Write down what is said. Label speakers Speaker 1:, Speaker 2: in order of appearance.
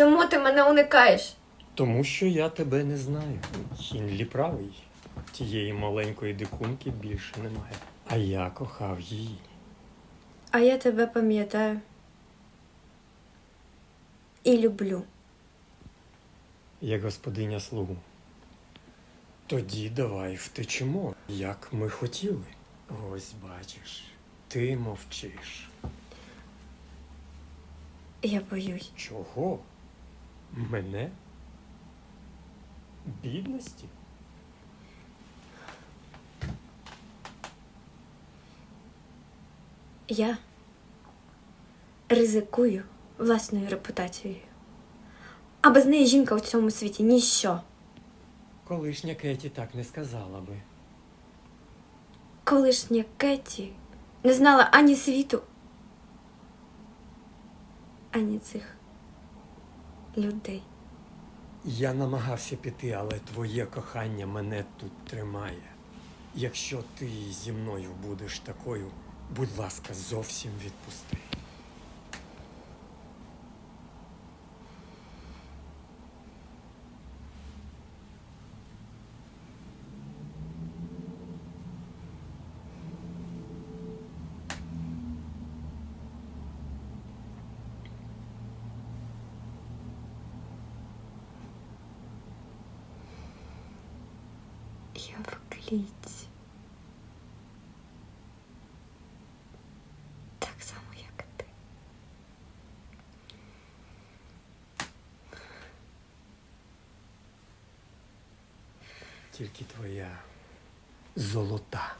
Speaker 1: Чому ти мене уникаєш?
Speaker 2: Тому що я тебе не знаю. Хінлі правий. Тієї маленької дикунки більше немає. А я кохав її.
Speaker 1: А я тебе пам'ятаю. І люблю.
Speaker 2: як господиня слугу. Тоді давай втечемо, як ми хотіли. Ось бачиш, ти мовчиш.
Speaker 1: Я боюсь.
Speaker 2: Чого? Мене? Бідності?
Speaker 1: Я ризикую власною репутацією. А без неї жінка у цьому світі ніщо.
Speaker 2: Колишня Кеті так не сказала би.
Speaker 1: Колишня Кеті не знала ані світу, ані цих людей.
Speaker 2: Я намагався піти, але твоє кохання мене тут тримає. Якщо ти зі мною будеш такою, будь ласка, зовсім відпусти.
Speaker 1: Я в клітці.
Speaker 2: Тільки твоя золота.